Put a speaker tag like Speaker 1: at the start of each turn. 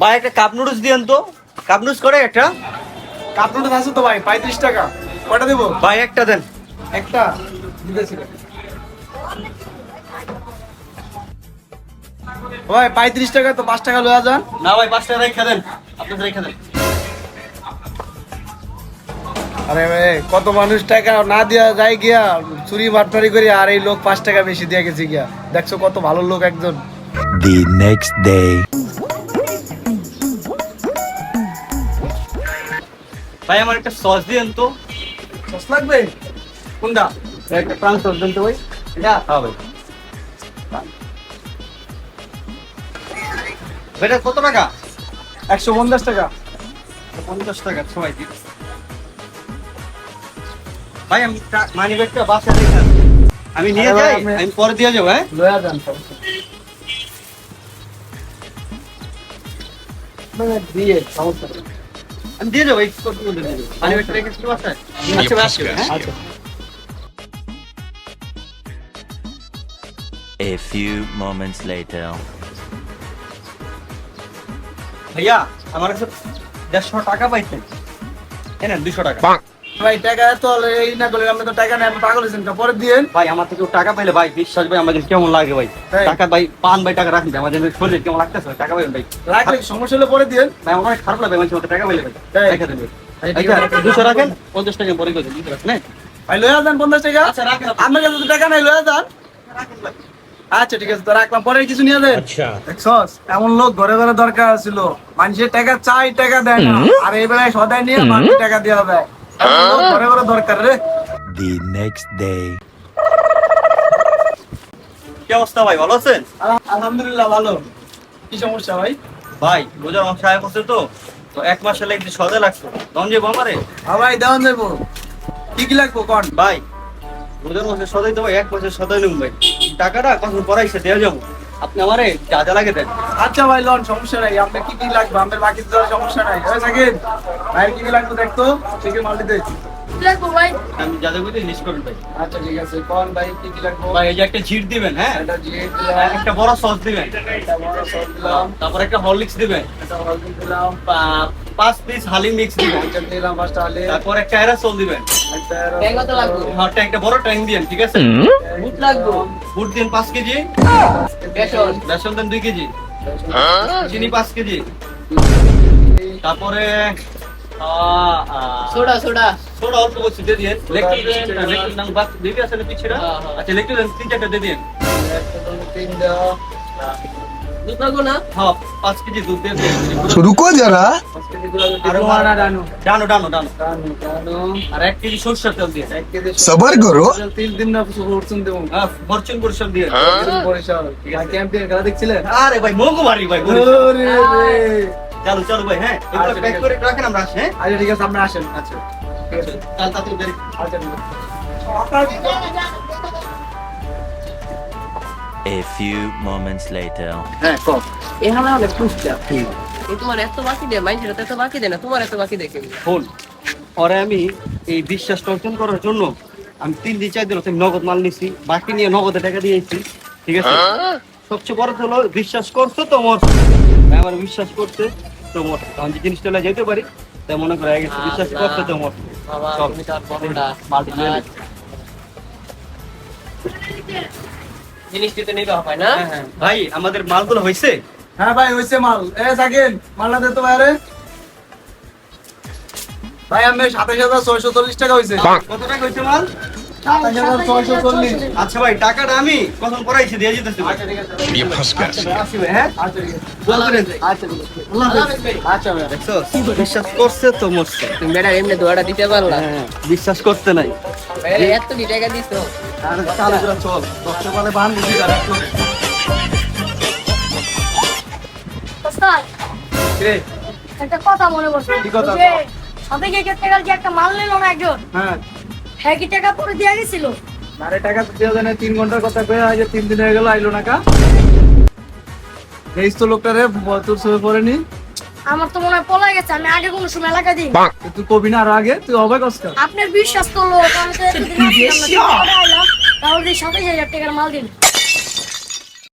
Speaker 1: ভাই একটা cup noodles দিয়েন তো। কাপ নুডলস করে একটা।
Speaker 2: কাপ নুডলস আছে তো ভাই পঁয়ত্রিশ টাকা। কয়টা দেবো?
Speaker 1: ভাই একটা দেন।
Speaker 2: একটা দিতেছি ভাই পঁয়ত্রিশ টাকা তো পাঁচ টাকা লয়া যান।
Speaker 1: না ভাই পাঁচ টাকা রেখে দেন। আপনি রেখে দেন।
Speaker 2: আরে ভাই কত মানুষ টাকা না দিয়া যায় গিয়া চুরি বাটপারি করি আর এই লোক পাঁচ টাকা বেশি দিয়ে গেছে গিয়া। দেখছ কত ভালো লোক একজন।
Speaker 3: The next day.
Speaker 1: ভাই আমার একটা সস দিয়েন তো।
Speaker 2: সস লাগবে?
Speaker 1: কোনটা? একটা প্রাণ সস দেন তো ভাই। এটা? হ্যাঁ ভাই। এটা কত টাকা?
Speaker 2: একশো পঞ্চাশ টাকা।
Speaker 1: পঞ্চাশ টাকা সবাই দিন। ভাই আমি মানি ব্যাগটা বাসায় রেখে আমি নিয়ে যাই আমি পরে দিয়ে যাব হ্যাঁ?
Speaker 2: লয়া যান মানে দিয়ে সমস্যা
Speaker 1: আমি দিয়ে যাব মানি ব্যাগটা রেখে বাসায়? আচ্ছা ভাই, হ্যাঁ?
Speaker 2: আচ্ছা
Speaker 3: A few moments later.
Speaker 1: ভাইয়া আমার কাছে দেড়শো টাকা পাইছেন। এনেন দুশো টাকা।
Speaker 2: ভাই টাকা তো এই না করলে আপনি তো টাকা নেই আপনি পাগল হয়েছেন পরে দিয়েন।
Speaker 1: ভাই আমার থেকে টাকা পাইলে ভাই বিশ্বাস ভাই আমাদের কেমন লাগে ভাই? টাকা ভাই পান ভাই টাকা রাখেন আমাদের শরীর কেমন লাগতেছে? টাকা পাইবেন ভাই।
Speaker 2: রাখলে সমস্যা হলে পরে দিয়েন।
Speaker 1: ভাই আমার অনেক খারাপ লাগে মানুষের টাকা পাইলে ভাই।
Speaker 2: তাই?
Speaker 1: রেখে দেন ভাই।
Speaker 2: ভাই, ঠিক
Speaker 1: আচ্ছা, দুশো রাখেন? পঞ্চাশ টাকা পরে করে দেন, দুশো রাখেন?
Speaker 2: ভাই লয়া যান পঞ্চাশ টাকা।
Speaker 1: আচ্ছা, রাখেন আপনি।
Speaker 2: কাছে টাকা নাই লয়া যান। আচ্ছা ঠিক আছে তো রাখলাম। পরে কিছু নিয়ে দেন দেখছস এমন লোক ঘরে ঘরে দরকার ছিল মানুষের টাকা চাই টাকা দেয় না। আর এই বেলায় সদায় নিয়ে মানুষ টাকা দেওয়া যায় দরকার রে.
Speaker 1: কি অবস্থা ভাই ভালো আছেন?
Speaker 2: আলহামদুলিল্লাহ ভালো। কি সমস্যা ভাই?
Speaker 1: ভাই রোজার মাস আয় করছে তো তো এক মাসে লাগছে সদে লাগছে। তখন যে বাবারে
Speaker 2: হ্যাঁ ভাই দেওয়ান যাব কি কি লাগবো কন?
Speaker 1: ভাই রোজার মাসে সদাই তো ভাই এক মাসে সদাই নেব ভাই। টাকাটা কখন পড়াইছে দেওয়া যাব। আপনি আমারে যা যা লাগে দেন।
Speaker 2: আচ্ছা ভাই, লন, সমস্যা নাই। আপনার কি কি লাগবে? আপনার বাকি দেওয়ার সমস্যা নাই। ভাই সাকিব। ভাইয়ের কি কি লাগবে দেখতো? ঠিক মাল দে
Speaker 4: লাগবো ভাই?
Speaker 1: আমি যা যা লিস্ট করুন ভাই।
Speaker 2: আচ্ছা ঠিক আছে কোন ভাই কি কি লাগবে?
Speaker 1: ভাই এই যে একটা জিট দিবেন হ্যাঁ?
Speaker 2: জিয়ে
Speaker 1: একটা বড় সস দিবেন।
Speaker 2: একটা বড় সস দিলাম।
Speaker 1: তারপর একটা হরলিক্স দিবেন।
Speaker 2: একটা দিলাম।
Speaker 1: পাঁচ পিস হালিম মিক্স দিবেন।
Speaker 2: একটা দিলাম পাঁচটা হলে
Speaker 1: তারপর একটা অ্যারাসল দিবেন।
Speaker 2: একটা
Speaker 4: লাগবে?
Speaker 1: একটা একটা বড় ট্যাঙ্ক দিবেন ঠিক আছে?
Speaker 4: বুট লাগবো।
Speaker 1: বুট দিন পাঁচ কেজি।
Speaker 4: বেসন।
Speaker 1: বেসন দেন দুই কেজি। চিনি পাঁচ কেজি। তারপরে
Speaker 4: সোডা সোডা
Speaker 1: সোডা অল্প কিছু দিয়ে দিয়েন। লেকটিন লেকটিন নাম বাস দিবি আসলে
Speaker 4: পিছড়া
Speaker 1: আচ্ছা লেকটিন তিন চারটা দিয়ে
Speaker 2: দিয়েন। তিন দাও
Speaker 4: দুধ লাগো না?
Speaker 1: হ্যাঁ পাঁচ কেজি দুধ দিয়ে দিয়েন।
Speaker 2: রুকো যারা। ডানো
Speaker 1: ডানো ডানো আর সবার করো। তিল
Speaker 2: দিন ফরচুন দেবো।
Speaker 1: হ্যাঁ, দিয়ে।
Speaker 2: দেখছিলেন?
Speaker 1: আরে ভাই মোগো ভাই চলো চলো ভাই হ্যাঁ? এগুলো
Speaker 2: আচ্ছা,
Speaker 1: প্যাক করে রাখেন আমরা আসি হ্যাঁ?
Speaker 2: আচ্ছা ঠিক আছে আপনি আসেন আচ্ছা ঠিক আছে।
Speaker 1: তাহলে
Speaker 2: আচ্ছা
Speaker 3: A few moments later.
Speaker 1: হ্যাঁ কম।
Speaker 4: অনেক তোমার এত বাকি দেয় মাইন্ডের এত বাকি দেয় না তোমার এত বাকি দেখে
Speaker 1: ফোন পরে আমি এই বিশ্বাস অর্জন করার জন্য আমি তিন দিন চার দিন নগদ মাল নিছি বাকি নিয়ে নগদে টাকা দিয়েছি ঠিক আছে? সবচেয়ে বড় হলো বিশ্বাস করছ তো মোর আমার বিশ্বাস করছে তো মোর আমি যে জিনিসটা যেতে পারি তাই মনে করে হয়ে গেছে বিশ্বাস করছে তো মোর
Speaker 4: বাবা
Speaker 1: চল।
Speaker 4: তুমি তো আর বলো না
Speaker 1: মালটি নিয়ে নে।
Speaker 4: জিনিস দিতে নিতে হবে না?
Speaker 1: হ্যাঁ, হ্যাঁ। ভাই আমাদের মালগুলো হয়েছে
Speaker 2: হ্যাঁ ভাই হয়েছে মাল। এ সাকিন মালটা দে তো বাইরে। ভাই আমি সাতাশ হাজার ছয়শো চল্লিশ টাকা হয়েছে
Speaker 1: কত টাকা হয়েছে মাল? আচ্ছা ভাই টাকাটা আমি কখন পড়াইছি দিয়ে যেতেছি।
Speaker 2: আচ্ছা
Speaker 1: আচ্ছা, হ্যাঁ?
Speaker 2: আচ্ছা। আচ্ছা। আচ্ছা
Speaker 1: বিশ্বাস করছে তো মরছে।
Speaker 4: তুমি বেটা এমনি দোয়াটা দিতে পারলা।
Speaker 1: হ্যাঁ বিশ্বাস করতে নাই।
Speaker 4: এত কি টাকা দিছো?
Speaker 1: আর চালু করে চল। দশটা পালে বান বুঝি আর একটু
Speaker 5: ওস্তাদ,
Speaker 2: রে,
Speaker 5: একটা কথা মনে পড়ছে।
Speaker 2: কি কথা?
Speaker 5: ওই সাথে গিয়ে একটা মাল নিল না একজন?
Speaker 2: হ্যাঁ।
Speaker 5: হ্যাঁ কি টাকা পরে দিয়ে গেছিল?
Speaker 2: আরে টাকা তো দেওয়া যায় না, তিন ঘণ্টার কথা কয়ে আজ তিন দিন হয়ে গেল আইলো না কা। এই তো লোকটা রে তোর সঙ্গে পড়েনি?
Speaker 5: আমার তো মনে হয় পলাই গেছে আমি আগে কোনো সময় এলাকা দিই।
Speaker 2: তুই কবি না আরও আগে তুই অবাক অস্কার
Speaker 5: আপনার বিশ্বাস তো লোক আমি তো তাহলে সাতাশ হাজার টাকার মাল দিন।